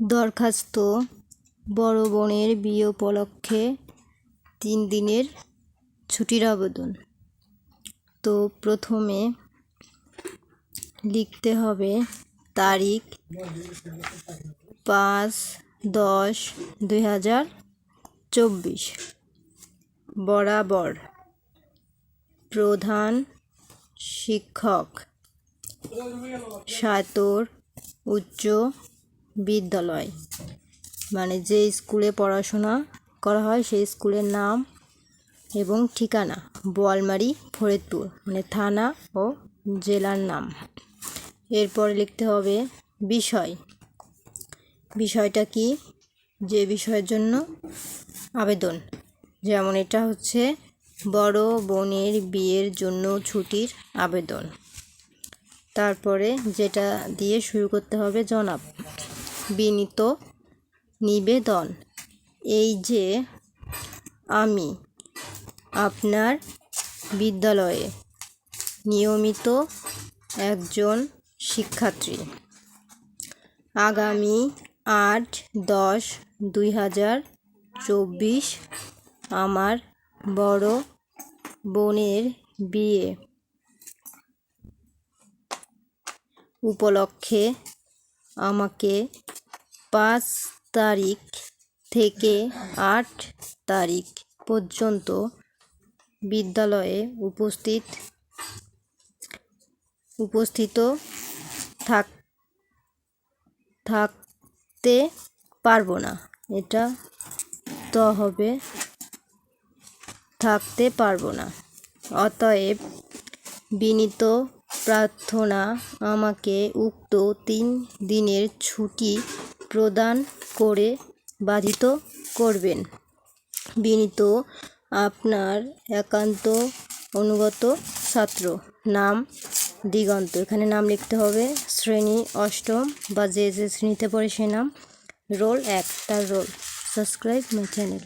দরখাস্ত বড় বোনের বিয়ে উপলক্ষে তিন দিনের ছুটির আবেদন। তো প্রথমে লিখতে হবে তারিখ পাঁচ দশ দুই হাজার চব্বিশ। বরাবর প্রধান শিক্ষক, সাতর, উচ্চ বিদ্যালয়। মানে যে স্কুলে পড়াশোনা করা হয় সেই স্কুলের নাম এবং ঠিকানা বোয়ালমারি, ফরিদপুর মানে থানা ও জেলার নাম। এরপর লিখতে হবে বিষয়। বিষয়টা কি? যে বিষয়ের জন্য আবেদন। যেমন এটা হচ্ছে বড় বোনের বিয়ের জন্য ছুটির আবেদন। তারপরে যেটা দিয়ে শুরু করতে হবে জনাব। বিনীত নিবেদন। এই যে আমি আপনার বিদ্যালয়ে নিয়মিত একজন শিক্ষার্থী। আগামী আট দশ দুই হাজার চব্বিশ আমার বড় বোনের বিয়ে। উপলক্ষে আমাকে পাঁচ তারিখ থেকে আট তারিখ পর্যন্ত বিদ্যালয়ে উপস্থিত উপস্থিত থাক, থাকতে পারব না। এটা তো হবে থাকতে পারব না। অতএব বিনীত প্রার্থনা আমাকে উক্ত তিন দিনের ছুটি প্রদান করে বাধিত করবেন। বিনীত আপনার একান্ত অনুগত ছাত্র। নাম দিগন্ত। এখানে নাম লিখতে হবে শ্রেণি অষ্টম বা যে যে শ্রেণীতে পড়ে সে নাম। রোল এক। তার রোল। Subscribe my channel.